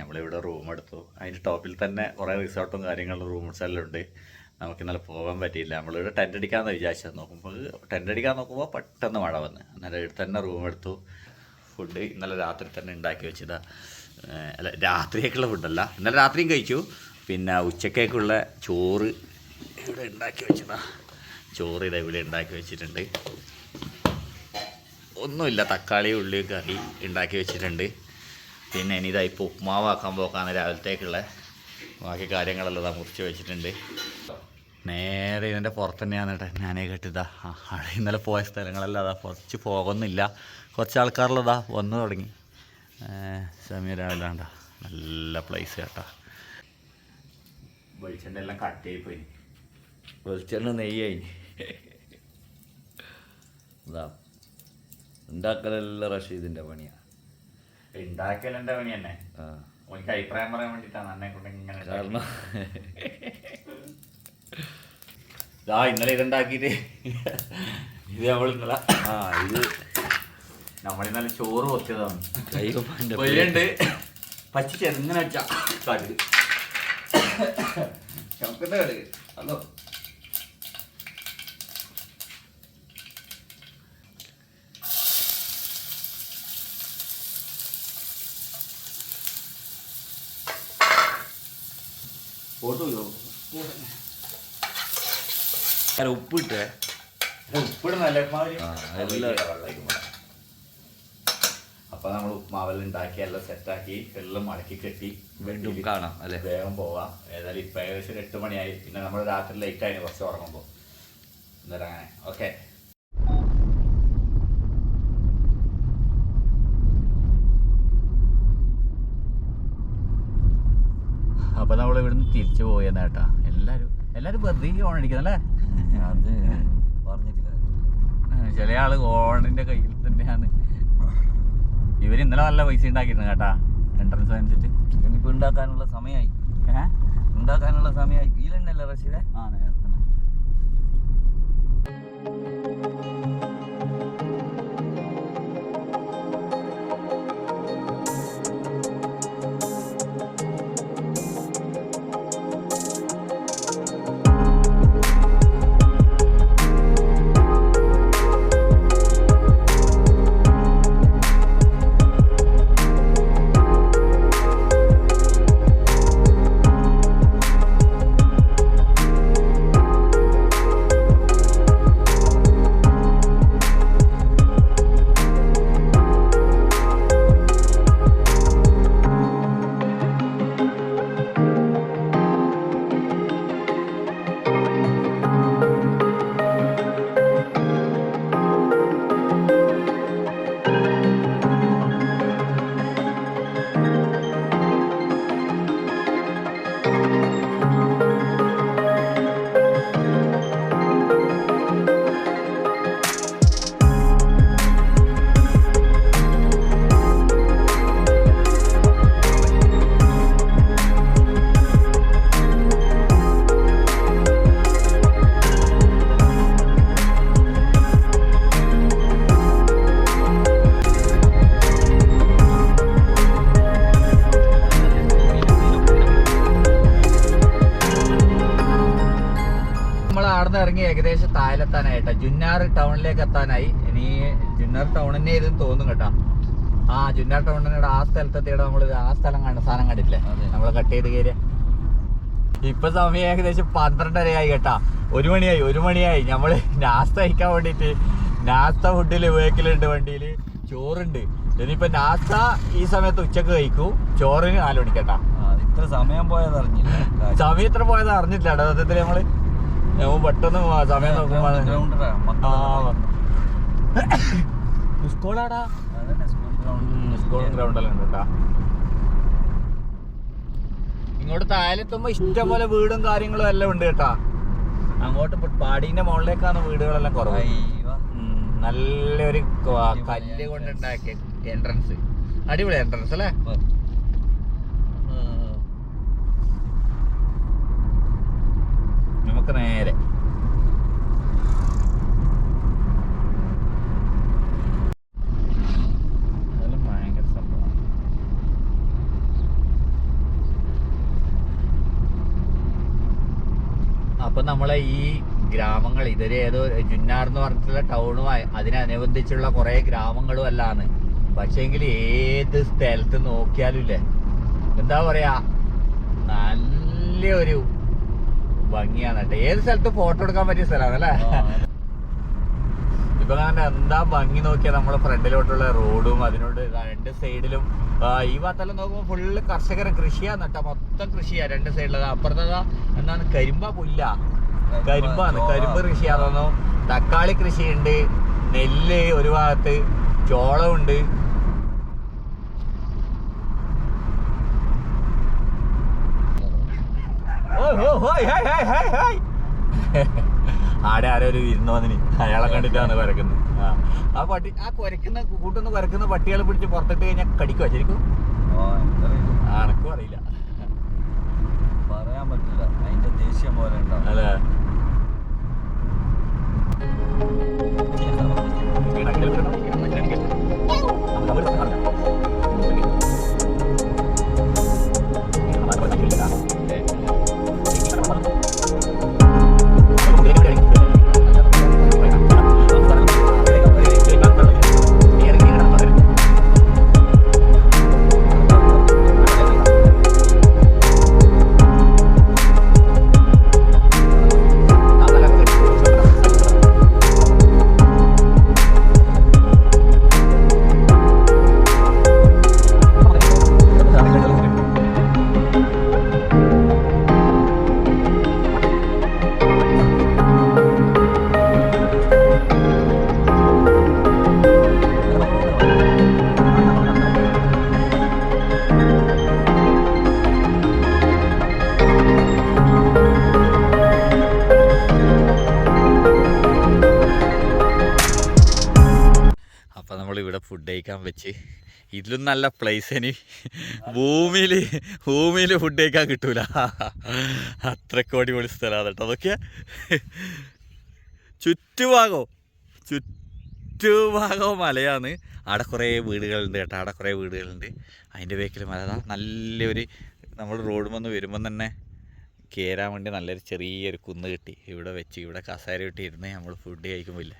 നമ്മളിവിടെ റൂം എടുത്തു. അതിന്റെ ടോപ്പിൽ തന്നെ കുറേ റിസോർട്ടും കാര്യങ്ങളും റൂംസ് എല്ലാം ഉണ്ട്. നമുക്ക് ഇന്നലെ പോകാൻ പറ്റിയില്ല. നമ്മളിവിടെ ടെന്റ് അടിക്കാമെന്ന് വിചാരിച്ചത് നോക്കുമ്പോൾ ടെന്റ് അടിക്കാൻ നോക്കുമ്പോൾ പെട്ടെന്ന് മഴ വന്ന്. അന്നേരം ഇവിടെ തന്നെ റൂം എടുത്തു. ഫുഡ് ഇന്നലെ രാത്രി തന്നെ ഉണ്ടാക്കി വെച്ചതാ. അല്ല രാത്രിയൊക്കെയുള്ള ഫുഡല്ല ഇന്നലെ രാത്രിയും കഴിച്ചു. പിന്നെ ഉച്ചക്കേക്കുള്ള ചോറ് ഇവിടെ ഉണ്ടാക്കി വെച്ചതാ. ചോറ് ഇതാ ഇവിടെ ഉണ്ടാക്കി വെച്ചിട്ടുണ്ട്. ഒന്നുമില്ല തക്കാളി ഉള്ളി കറി ഉണ്ടാക്കി വെച്ചിട്ടുണ്ട്. പിന്നെ ഇനി ഇതാ ഇപ്പോൾ ഉപ്മാവാക്കാൻ പോക്കാണ് രാവിലത്തേക്കുള്ള. ബാക്കി കാര്യങ്ങളെല്ലാം ഇതാ മുറിച്ച് വെച്ചിട്ടുണ്ട്. നേരെ ഇതിന്റെ പുറത്ത് തന്നെയാണ് കേട്ടോ ഞാനേ കേട്ടിതാ അവിടെ ഇന്നലെ പോയ സ്ഥലങ്ങളെല്ലാം അതാ കുറച്ച് പോകുന്നില്ല. കുറച്ച് ആൾക്കാരിലതാ വന്നു തുടങ്ങി. സമയം രാവിലെ കണ്ട? നല്ല പ്ലേസ് കേട്ടോ. വെളിച്ചെണ്ണ എല്ലാം കട്ടയായി പോയി. വെളിച്ചെണ്ണ നെയ്യായി ഇതാ ഉണ്ടാക്കലെല്ലാം റഷീദിന്റെ പണിയാ. ഉണ്ടാക്കലെന്റെ പണി തന്നെ. ആ. ഓനിക്ക് അഭിപ്രായം പറയാൻ വേണ്ടിയിട്ടാണ് എന്നെ കൊണ്ട് ഇങ്ങനെ കാരണം ഇതാ ഇന്നലെ ഇതുണ്ടാക്കിയിട്ട് ഇത് നമ്മൾ ഇന്നലെ ആ ഇത് നമ്മളിന്നലെ ചോറ് കൊത്തിയതാണ് കൈവപ്പാന്റെ പച്ചി ചെറുങ്ങനെ വെച്ചാ? കടുക്. ചമക്കുന്ന കടുക്. അതോ ഉപ്പിടുന്നല്ലേ ആ, എല്ലാം- അപ്പൊ നമ്മൾ ഉപ്മാവെല്ലാം ഉണ്ടാക്കി എല്ലാം സെറ്റാക്കി എല്ലാം മടക്കി കെട്ടി വീണ്ടും കാണാം അല്ലെ? വേഗം പോവാം. ഏതായാലും ഇപ്പൊ ഏകദേശം എട്ട് മണിയായി. പിന്നെ നമ്മൾ രാത്രി ലേറ്റ് ആയി കുറച്ച് ഉറങ്ങുമ്പോ. എന്തായാലും അങ്ങനെ. ഓക്കെ അപ്പൊ നമ്മൾ ഇവിടുന്ന് തിരിച്ചു പോയെന്നാ കേട്ടാ. എല്ലാരും എല്ലാരും വെറുതെ ഓൺ അടിക്കുന്നല്ലേ അത് പറഞ്ഞിട്ടില്ല ചില ആൾ ഓണിന്റെ കയ്യിൽ തന്നെയാണ്. ഇവർ ഇന്നലെ നല്ല പൈസ ഉണ്ടാക്കിയിരുന്നു കേട്ടാ എൻട്രൻസ് വാങ്ങിച്ചിട്ട്. ഇനിയിപ്പോ ഉണ്ടാക്കാനുള്ള സമയമായി ഏഹ് ഉണ്ടാക്കാനുള്ള സമയമായി ഇതിലെണ്ണല്ലേ റഷീദേ? ആ നേരത്തെ ഏകദേശം താഴെത്താനായിട്ടാ. ജുന്നാർ ടൗണിലേക്ക് എത്താനായി ഇനി ജുന്നാർ തന്നെ ഇതെന്ന് തോന്നും കേട്ടോ. ആ ജുന്നാർ ടൗണിനോട് ആ സ്ഥലത്തെത്തിയുടെ നമ്മൾ ആ സ്ഥലം കണ്ട സാധനം കണ്ടില്ലേ നമ്മൾ നമ്മൾ കട്ട് ചെയ്ത് കയറിയ. ഇപ്പൊ സമയം ഏകദേശം പന്ത്രണ്ടരയായി കേട്ടാ. ഒരു മണിയായി ഒരു മണിയായി. നമ്മൾ നാസ്ത കഴിക്കാൻ വേണ്ടിട്ട് നാസ്ത ഫുഡിൽ വേക്കിലുണ്ട് വണ്ടിയിൽ. ചോറുണ്ട്. ഇനിയിപ്പൊ നാസ്ത ഈ സമയത്ത് ഉച്ചയ്ക്ക് കഴിക്കൂ. ചോറിന് നാല് മണിക്കേട്ടാ ഇത്ര സമയം പോയത് അറിഞ്ഞില്ല സമയം ഇത്ര പോയത് അറിഞ്ഞിട്ടില്ല കേട്ടോ. സത്യത്തിൽ നമ്മൾ പെട്ടെന്ന് സമയം നോക്കുമ്പോ ഗ്രൗണ്ടറാ ആ. സ്കൂളാടാ സ്കൂളും ഗ്രൗണ്ടെല്ലാം ഉണ്ട് കേട്ടാ. ഇങ്ങോട്ട് താഴെത്തുമ്പോ ഇഷ്ടം പോലെ വീടും കാര്യങ്ങളും എല്ലാം ഉണ്ട് കേട്ടാ. അങ്ങോട്ട് പാടീന്റെ മുകളിലേക്കാണ് വീടുകളെല്ലാം കുറവ്. നല്ലൊരു കല്ല് കൊണ്ടുണ്ടാക്കിയ എൻട്രൻസ് അടിപൊളി എൻട്രൻസ് അല്ലേ? നമുക്ക് നേരെ. അപ്പൊ നമ്മളെ ഈ ഗ്രാമങ്ങൾ ഇതൊരു ഏതോ ജുന്നാർ എന്ന് പറഞ്ഞിട്ടുള്ള ടൗണുമായി അതിനനുബന്ധിച്ചുള്ള കുറേ ഗ്രാമങ്ങളും അല്ലാന്ന്. പക്ഷേങ്കിൽ ഏത് സ്ഥലത്ത് നോക്കിയാലും ഇല്ലേ? എന്താ പറയാ? നല്ലൊരു ഭംഗിയാണ് കേട്ടോ ഏത് സ്ഥലത്ത് ഫോട്ടോ എടുക്കാൻ പറ്റിയ സ്ഥലമാണ് അല്ലേ ഇപ്പൊ കാണാൻ എന്താ ഭംഗി നോക്കിയാൽ നമ്മുടെ ഫ്രണ്ടിലോട്ടുള്ള റോഡും അതിനോട് രണ്ട് സൈഡിലും ഈ ഭാഗത്തെല്ലാം നോക്കുമ്പോൾ ഫുള്ള് കർഷകരെ കൃഷിയാന്ന് കേട്ടോ. മൊത്തം കൃഷിയാ. രണ്ട് സൈഡിലത് അപ്പുറത്തതാ എന്താണ്? കരിമ്പ പുല്ല. കരിമ്പാണ് കരിമ്പ് കൃഷിയാണെന്നോ. തക്കാളി കൃഷിയുണ്ട്. നെല്ല് ഒരു ഭാഗത്ത്. ചോളമുണ്ട്. ആടെ ആരോ ഒരു ഇരുന്ന് വന്നിന്. അയാളെ കണ്ടിട്ടാണ് കുരക്കുന്നത് ആ. പട്ടി ആ കുരക്കുന്ന കൂട്ടുന്ന കുരക്കുന്ന പട്ടികളെ പിടിച്ച് പുറത്തിട്ട് കഴിഞ്ഞാൽ കടിക്കുവാ ശരിക്കും? ആ, എനിക്കറിയില്ല. ആ, എനക്കും അറിയില്ല. പറയാൻ പറ്റില്ല. അതിന്റെ ദേഷ്യം പോലെ ഉണ്ടാവും അല്ലേ? അപ്പം നമ്മൾ ഇവിടെ ഫുഡ് കഴിക്കാൻ വെച്ച്. ഇതിലും നല്ല പ്ലേസ് ഇനി. ഭൂമിയിൽ ഭൂമിയിൽ ഫുഡ് കഴിക്കാൻ കിട്ടൂല. അത്രയ്ക്ക് അടിപൊളി സ്ഥലമാണ് കേട്ടോ. അതൊക്കെ ചുറ്റുഭാഗവും ചുറ്റുഭാഗവും മലയാണ്. അവിടെ കുറേ വീടുകളുണ്ട് കേട്ടോ. അവിടെ കുറേ വീടുകളുണ്ട്. അതിന്റെ ബേക്കിൽ മല. നല്ലൊരു നമ്മൾ റോഡ് വന്ന് വരുമ്പം തന്നെ കയറാൻ വേണ്ടി നല്ലൊരു ചെറിയൊരു കുന്ന് കിട്ടി ഇവിടെ വെച്ച് ഇവിടെ കസേര കിട്ടി ഇരുന്ന് നമ്മൾ ഫുഡ് കഴിക്കുമ്പോൾ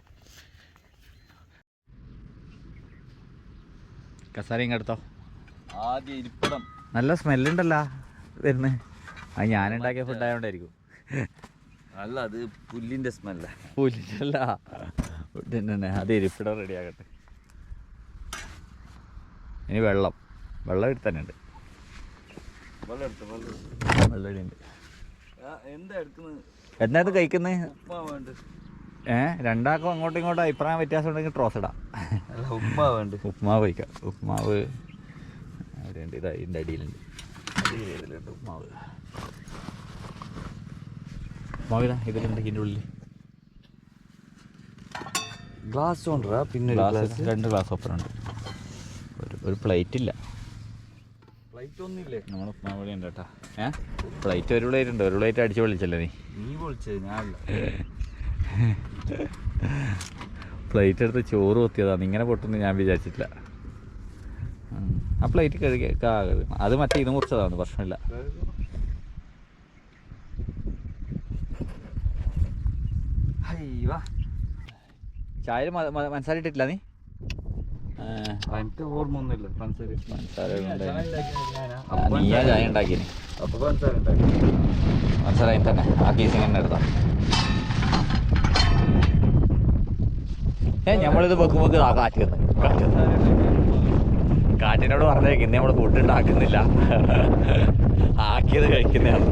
കസാര ഇങ്ങെടുത്തോ ആദ്യം ഇരിപ്പിടം. നല്ല സ്മെല്ലുണ്ടല്ലോ വരുന്നത് അത് ഞാനുണ്ടാക്കിയ ഫുഡ് ആയതുകൊണ്ടായിരിക്കും അല്ല അത് പുല്ലിന്റെ സ്മെല്ല. പുല്ലല്ല ഫുഡ് തന്നെ അത് ഇരിപ്പിടം റെഡി ആകട്ടെ. ഇനി വെള്ളം. വെള്ളം എടുത്തന്നെ ഉണ്ട് വെള്ളം എടുത്ത്. വെള്ളം വെള്ളം ഉണ്ട് എന്താ എടുക്കുന്നത് എന്നാ ഇത് കഴിക്കുന്നത് ഉപ്പാ വേണ്ട ഏ? രണ്ടാക്കും അങ്ങോട്ടും ഇങ്ങോട്ടും അഭിപ്രായം വ്യത്യാസം ഉണ്ടെങ്കിൽ ട്രോസ് ഇടാം. ഉപ്മാവ് ഉപ്മാവ് കഴിക്കാം. ഉപ്മാവ് അവിടെയുണ്ട് ഇതാ ഇതിന്റെ അടിയിലുണ്ട്. അടിയിലുണ്ട് ഉപ്മാവ് ഉപ്മാവിടാ ഇതിലുണ്ട് ഇതിന്റെ ഉള്ളിൽ ഗ്ലാസ് കൊണ്ടുവരാ പിന്നെ ഗ്ലാസ് രണ്ട് ഗ്ലാസ് ഓപ്പൺ ഒരു ഒരു പ്ലേറ്റ് ഇല്ല. ഫ്ലൈറ്റ് ഒന്നുമില്ലേ? നമ്മൾ ഉപ്മാവ് ഉണ്ട് കേട്ടോ. ഏഹ് പ്ലേറ്റ് ഒരു പ്ലേറ്റ് ഉണ്ട് ഒരു പ്ലേറ്റ് അടിച്ച് വിളിച്ചല്ലേ നീ. നീ വിളിച്ചത് ഞാനല്ല. പ്ലേറ്റ് എടുത്ത് ചോറ് കൊത്തിയതാണ് ഇങ്ങനെ പൊട്ടുന്നു ഞാൻ വിചാരിച്ചിട്ടില്ല. ആ പ്ലേറ്റ് കഴുകി കഴുകണം. അത് മറ്റേ ഇത് മുറിച്ചതാണ് പ്രശ്നമില്ല. ചായ മനസ്സിലായിട്ടില്ല നീ? എനിക്ക് ഓർമ്മ ഒന്നുമില്ല. നീയാ ചായ ഉണ്ടാക്കിയത് പഞ്ചസാര തന്നെ. ആ കേസ് ഇങ്ങനെ എടുത്താ. ഏ നമ്മളിത് വെക്കും വെക്ക് ആ കാറ്റ് വന്ന് കാറ്റ് വന്ന് കാറ്റിനോട് പറഞ്ഞേക്ക് ഇന്ന് നമ്മൾ ഫുഡ് ഉണ്ടാക്കുന്നില്ല ആക്കിയത് കഴിക്കുന്നതാണ്.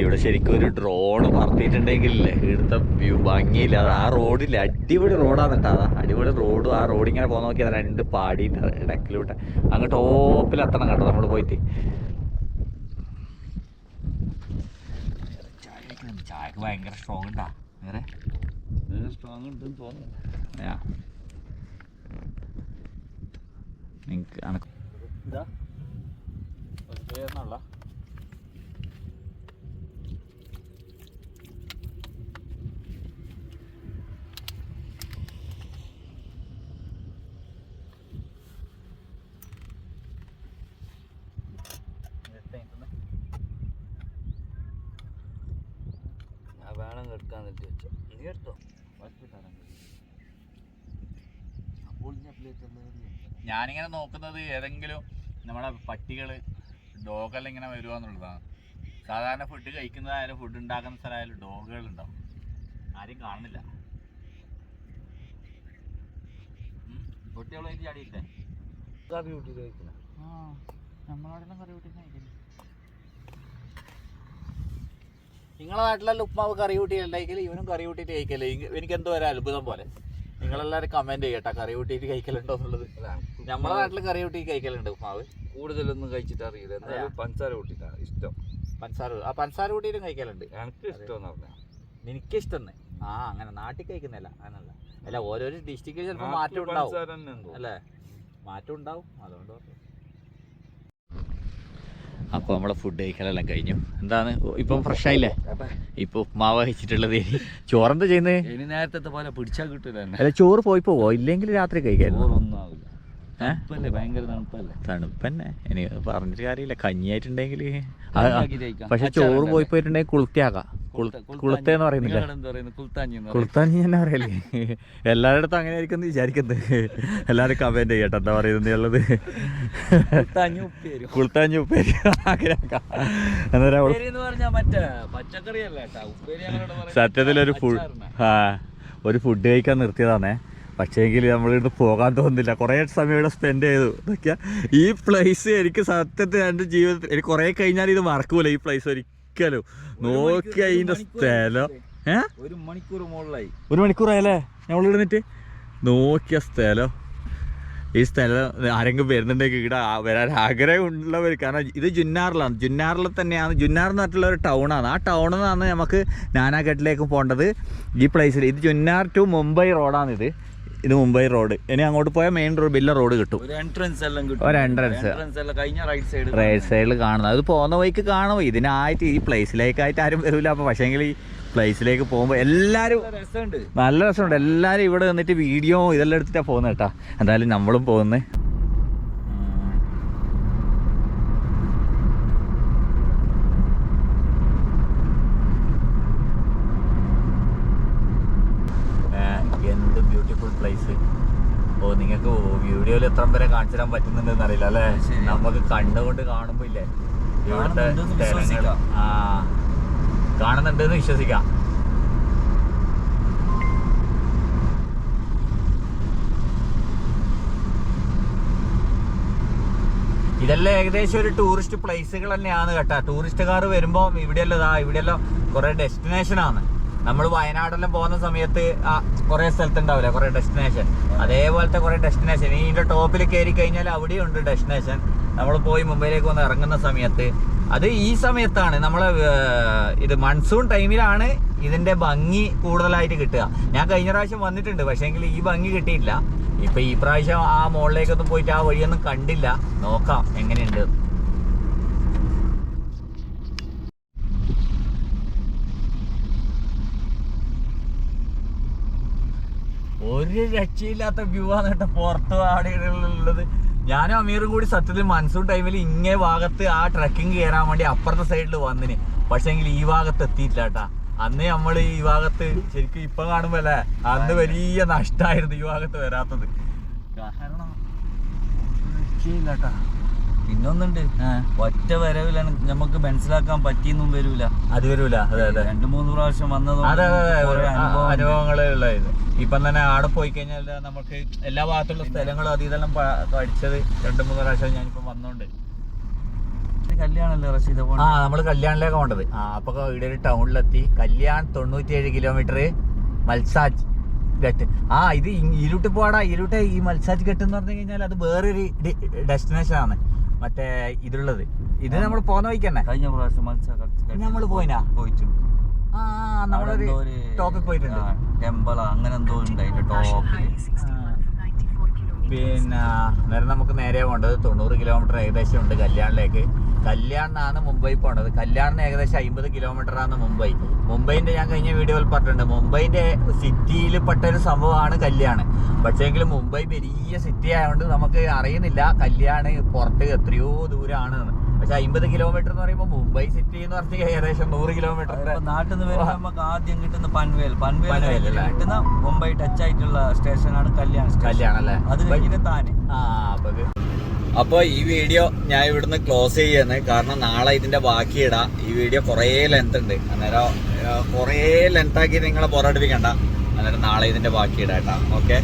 ഇവിടെ ശരിക്കും ഒരു ഡ്രോൺ പറത്തിയിട്ടുണ്ടെങ്കിലേ ഇവിടുത്തെ വ്യൂ ഭംഗിയില്ല. അത് ആ റോഡില്ല അടിപൊളി റോഡാണ് കേട്ടോ അതാ അടിപൊളി റോഡും ആ റോഡ് ഇങ്ങനെ പോകാൻ നോക്കിയാൽ രണ്ട് പാടി ഇടക്കിലൂടെ. അങ്ങ് ടോപ്പിലെത്തണം കേട്ടോ നമ്മൾ പോയിട്ട്. ചായക്ക് ഭയങ്കര സ്ട്രോങ് ഉണ്ടാ വേറെ സ്ട്രോങ് ഉണ്ടെന്ന് തോന്നുന്നു നിങ്ങൾക്ക് അനക്ക് ഇതാ എന്നുള്ള എടുക്കാന്നിട്ട് വെച്ചോ. നീ എടുത്തോ? ഞാനിങ്ങനെ നോക്കുന്നത് ഏതെങ്കിലും നമ്മുടെ പട്ടികൾ ഡോഗെല്ലാം ഇങ്ങനെ വരുവാന്നുള്ളതാണ് സാധാരണ ഫുഡ് കഴിക്കുന്നതായാലും ഫുഡ് ഉണ്ടാക്കുന്ന സ്ഥലമായാലും ഡോഗുകൾ ഉണ്ടാവും ആരും കാണുന്നില്ല കുട്ടികളായിട്ട് ചാടിയിട്ടേ കറി കൂട്ടി കഴിക്കണം? നമ്മളവിടെല്ലാം കറി കൂട്ടി നിങ്ങളെ നാട്ടിലെല്ലാം ഉപ്മാവ് കറി കൂട്ടി കഴിക്കൽ ഇവനും കറി കൂട്ടിയിട്ട് കഴിക്കല്ലേ? എനിക്ക് എന്തോ ഒരു അത്ഭുതം പോലെ. നിങ്ങളെല്ലാവരും കമന്റ് ചെയ്യട്ടെ. കറി കൂട്ടിയിട്ട് കഴിക്കലുണ്ടോ എന്നുള്ളത്. നമ്മളെ നാട്ടിൽ കറി കൂട്ടി കഴിക്കലുണ്ട് ഉപ്പാവ് കൂടുതലൊന്നും കഴിച്ചിട്ട് അറിയില്ല. എന്നാലും പഞ്ചസാര കൂട്ടിട്ടാണ് ഇഷ്ടം. പഞ്ചസാര ആ പഞ്ചസാര കൂട്ടിയിട്ടും കഴിക്കലുണ്ട്. എനിക്ക് ഇഷ്ടം പറഞ്ഞാൽ എനിക്കിഷ്ടം ആ അങ്ങനെ നാട്ടിൽ കഴിക്കുന്നില്ല അങ്ങനല്ല. അല്ല ഓരോരോ ഡിസ്ട്രിക്റ്റിൽ ചിലപ്പോൾ മാറ്റം ഉണ്ടാവും. അല്ലേ? മാറ്റം ഉണ്ടാവും. അതുകൊണ്ട് അപ്പോൾ നമ്മളെ ഫുഡ് കഴിക്കലെല്ലാം കഴിഞ്ഞു. എന്താണ്? ഇപ്പം ഫ്രഷ് ആയില്ലേ? ഇപ്പൊ ഉപ്മാവ് കഴിച്ചിട്ടുള്ളത് ചോറെന്താ ചെയ്യുന്നത് ഇനി നേരത്തെ പോലെ പിടിച്ചാൽ അല്ല ചോറ് പോയി പോവോ? ഇല്ലെങ്കിൽ രാത്രി തണുപ്പല്ലേ? തണുപ്പന്നെ. എനിക്ക് പറഞ്ഞിട്ട് കാര്യമില്ല. കഞ്ഞിയായിട്ടുണ്ടെങ്കിൽ. പക്ഷെ ചോറ്? പോയി പോയിട്ടുണ്ടെങ്കിൽ കുളുത്തിയാക്കാം. കുളുത്തേന്ന് പറയുന്നില്ല? കുളുത്താഞ്ഞി തന്നെ പറയല്ലേ? എല്ലാവരുടെ അടുത്തും അങ്ങനെ ആയിരിക്കും വിചാരിക്കുന്നത്. എല്ലാവരും കമന്റ് ചെയ്യട്ടെ എന്താ പറയുന്നത് ഉള്ളത്? കുളുത്താഞ്ഞി ഉപ്പേരി. പറയുന്നത് സത്യത്തിലൊരു ഫുഡ് ആ ഒരു ഫുഡ് കഴിക്കാൻ നിർത്തിയതാണേ. പക്ഷേങ്കിൽ നമ്മളിവിടെ പോകാൻ തോന്നുന്നില്ല. കുറേ സമയം ഇവിടെ സ്പെൻഡ് ചെയ്തു. ഇതൊക്കെയാ ഈ പ്ലേസ് എനിക്ക് സത്യത്തിൽ എന്റെ ജീവിതത്തിൽ എനിക്ക് കുറേ കഴിഞ്ഞാൽ ഇത് മറക്കൂല ഈ പ്ലേസ് ഒരിക്കലും. നോക്കി അതിന്റെ സ്ഥലം. ഏ? ഒരു മണിക്കൂർ മുകളിലായി. ഒരു മണിക്കൂറായല്ലേ ഞാൻ ഇരുന്നിട്ട് നോക്കിയ സ്ഥലം. ഈ സ്ഥലം ആരെങ്കിലും വരുന്നുണ്ടെങ്കിൽ ഇവിടെ വരാൻ വരാൻ ആഗ്രഹമുള്ളവർ. കാരണം ഇത് ജുന്നാറിലാണ്. ജുന്നാറിൽ തന്നെയാണ്. ജുന്നാർ എന്ന് പറഞ്ഞിട്ടുള്ള ഒരു ടൗണാണ് ആ ടൗണിൽ നിന്നാണ് നമുക്ക് നാനാഘട്ടിലേക്ക് പോകേണ്ടത് ഈ പ്ലേസിൽ ഇത് ജുന്നാർ ടു മുംബൈ റോഡാണിത് ഇത് മുംബൈ റോഡ്. ഇനി അങ്ങോട്ട് പോയാൽ മെയിൻ റോഡ് ബില്ല റോഡ് കിട്ടും. ഒരു എൻട്രൻസ് എല്ലാം കിട്ടും. ഒരു എൻട്രൻസ് കഴിഞ്ഞ റൈറ്റ് സൈഡ് റൈറ്റ് സൈഡിൽ കാണുന്നത്. അത് പോകുന്ന വഴിക്ക് കാണും. ഇതിനായിട്ട് ഈ പ്ലേസിലേക്കായിട്ട് ആരും വരില്ല അപ്പോൾ പക്ഷേങ്കിൽ ഈ പ്ലേസിലേക്ക് പോകുമ്പോൾ എല്ലാവരും നല്ല രസമുണ്ട്. എല്ലാവരും ഇവിടെ നിന്നിട്ട് വീഡിയോ ഇതെല്ലാം എടുത്തിട്ടാണ് പോകുന്നത് കേട്ടാ. എന്തായാലും നമ്മളും പോകുന്നത് എന്ത് ബ്യൂട്ടിഫുൾ പ്ലേസ് ഓ നിങ്ങൾക്ക് എത്ര വരെ കാണിച്ചു തരാൻ പറ്റുന്നുണ്ടെന്ന് അറിയില്ല അല്ലേ. നമുക്ക് കണ്ടുകൊണ്ട് കാണുമ്പോ ഇല്ലേ ഇവിടുത്തെ. ആ കാണുന്നുണ്ടെന്ന് വിശ്വസിക്കാം. ഇതെല്ലാം ഏകദേശം ഒരു ടൂറിസ്റ്റ് പ്ലേസുകൾ തന്നെയാണ് കേട്ടാ. ടൂറിസ്റ്റുകാർ വരുമ്പോൾ ഇവിടെയല്ലതാ ഇവിടെയെല്ലാം കുറെ ഡെസ്റ്റിനേഷൻ ആണ്. നമ്മൾ വയനാടെല്ലാം പോകുന്ന സമയത്ത് ആ കുറെ സ്ഥലത്തുണ്ടാവില്ല? കുറെ ഡെസ്റ്റിനേഷൻ അതേപോലത്തെ കുറെ ഡെസ്റ്റിനേഷൻ ഇതിന്റെ ടോപ്പിൽ കയറി കഴിഞ്ഞാൽ അവിടെയുണ്ട് ഡെസ്റ്റിനേഷൻ നമ്മൾ പോയി മുംബൈയിലേക്ക് വന്ന് ഇറങ്ങുന്ന സമയത്ത്. അത് ഈ സമയത്താണ് നമ്മളെ ഇത് മൺസൂൺ ടൈമിലാണ് ഇതിന്റെ ഭംഗി കൂടുതലായിട്ട് കിട്ടുക. ഞാൻ കഴിഞ്ഞ പ്രാവശ്യം വന്നിട്ടുണ്ട് പക്ഷേങ്കിൽ ഈ ഭംഗി കിട്ടിയില്ല ഇപ്പൊ ഈ പ്രാവശ്യം ആ മുകളിലേക്കൊന്നും പോയിട്ട് ആ വഴിയൊന്നും കണ്ടില്ല. നോക്കാം എങ്ങനെയുണ്ട്. ഒരു രക്ഷയില്ലാത്ത വ്യൂ ആണ് കേട്ടോ പുറത്ത് ഞാനും അമീറും കൂടി സത്യത്തിൽ മൺസൂൺ ടൈമിൽ ഇങ്ങേ ഭാഗത്ത് ആ ട്രക്കിംഗ് കയറാൻ വേണ്ടി അപ്പുറത്തെ സൈഡിൽ വന്നിന്. പക്ഷെങ്കിൽ ഈ ഭാഗത്ത് എത്തിയിട്ടില്ല കേട്ടാ. അന്ന് നമ്മൾ ഈ ഭാഗത്ത് ശരിക്കും ഇപ്പൊ കാണുമ്പോ അല്ലേ? അന്ന് വലിയ നഷ്ടമായിരുന്നു ഈ ഭാഗത്ത് വരാത്തത്. കാരണം പിന്നൊന്നുണ്ട്. ഒറ്റ വരവിലാണ് നമുക്ക് മനസ്സിലാക്കാൻ പറ്റിയൊന്നും വരൂല. അത് വരൂല. അതെ അതെ. രണ്ടു മൂന്ന് പ്രാവശ്യം വന്നതും അതെ അതെ അതെ. കുറേ അനുഭവം ഉണ്ട്. അനുഭവങ്ങൾ ഉള്ളത് ഇപ്പം തന്നെ ആടെ പോയി കഴിഞ്ഞാൽ നമുക്ക് എല്ലാ ഭാഗത്തുള്ള സ്ഥലങ്ങളും അത് ഇതെല്ലാം പഠിച്ചത് രണ്ട് മൂന്ന് പ്രാവശ്യം ഞാനിപ്പോ വന്നോണ്ട്. ആ നമ്മൾ നമ്മൾ കല്യാണിലേക്ക് പോണ്ടത്. ആ അപ്പൊ ഇവിടെ ഒരു ടൗണിലെത്തി. കല്യാൺ തൊണ്ണൂറ്റിയേഴ് കിലോമീറ്റർ മൽസാജ് ഘട്ട്. ആ ഇത് ഇരുട്ട് പോടാ ഇരുട്ട് ഈ മൽസാജ് ഘട്ട് എന്ന് പറഞ്ഞു കഴിഞ്ഞാൽ അത് വേറൊരു ഡെസ്റ്റിനേഷൻ ആണ് മറ്റേ ഇതുള്ളത്. ഇത് നമ്മൾ പോന്ന വഴിക്കന്നെ. കഴിഞ്ഞ പ്രാവശ്യം നമ്മൾ പോയിനാ? പോയിട്ടുണ്ട് ആ, നമ്മളൊരു ടോപ്പിൽ പോയിട്ടുണ്ട്. ടെമ്പിൾ അങ്ങനെ എന്തോ ഉണ്ട് അതിന്റെ ടോപ്പിൽ പിന്നെ അന്നേരം നമുക്ക് നേരെ പോകേണ്ടത് തൊണ്ണൂറ് കിലോമീറ്റർ ഏകദേശം ഉണ്ട് കല്യാണിലേക്ക്. കല്യാണിനാണ് മുംബൈ പോകേണ്ടത് കല്യാണിന് ഏകദേശം അമ്പത് കിലോമീറ്റർ ആണ് മുംബൈ. മുംബൈന്റെ ഞാൻ കഴിഞ്ഞ വീഡിയോയിൽ പറഞ്ഞിട്ടുണ്ട്. മുംബൈന്റെ സിറ്റിയിൽ പെട്ട ഒരു സംഭവമാണ് കല്യാൺ പക്ഷേങ്കിൽ മുംബൈ വലിയ സിറ്റി ആയതുകൊണ്ട് നമുക്ക് അറിയുന്നില്ല കല്യാൺ പുറത്ത് എത്രയോ ദൂരമാണ് എന്ന്. പക്ഷെ അമ്പത് കിലോമീറ്റർ എന്ന് പറയുമ്പോൾ മുംബൈ സിറ്റി എന്ന് പറഞ്ഞ ഏകദേശം നൂറ് കിലോമീറ്റർ നാട്ടിൽ നിന്ന് വരുമ്പോ നമുക്ക് ആദ്യം കിട്ടുന്ന പൻവേൽ. പൻവേൽ അല്ലേ? കിട്ടുന്ന മുംബൈ ടച്ച് ആയിട്ടുള്ള സ്റ്റേഷനാണ് കല്യാൺ സ്റ്റേഷൻ കല്യാണല്ലേ അത് കഴിഞ്ഞിട്ട് താനെ. അപ്പോൾ ഈ വീഡിയോ ഞാൻ ഇവിടുന്ന് ക്ലോസ് ചെയ്യാണ്. കാരണം നാളെ ഇതിന്റെ ബാക്കി ഇടാം. ഈ വീഡിയോ കുറേ ലെങ്ത് ഉണ്ട്. അന്നേരം കുറേ ലെങ്ത് ആക്കി നിങ്ങളെ പുറടിപ്പിക്കണ്ട അന്നേരം നാളെ ഇതിന്റെ ബാക്കി ഇടാം കേട്ടോ. ഓക്കെ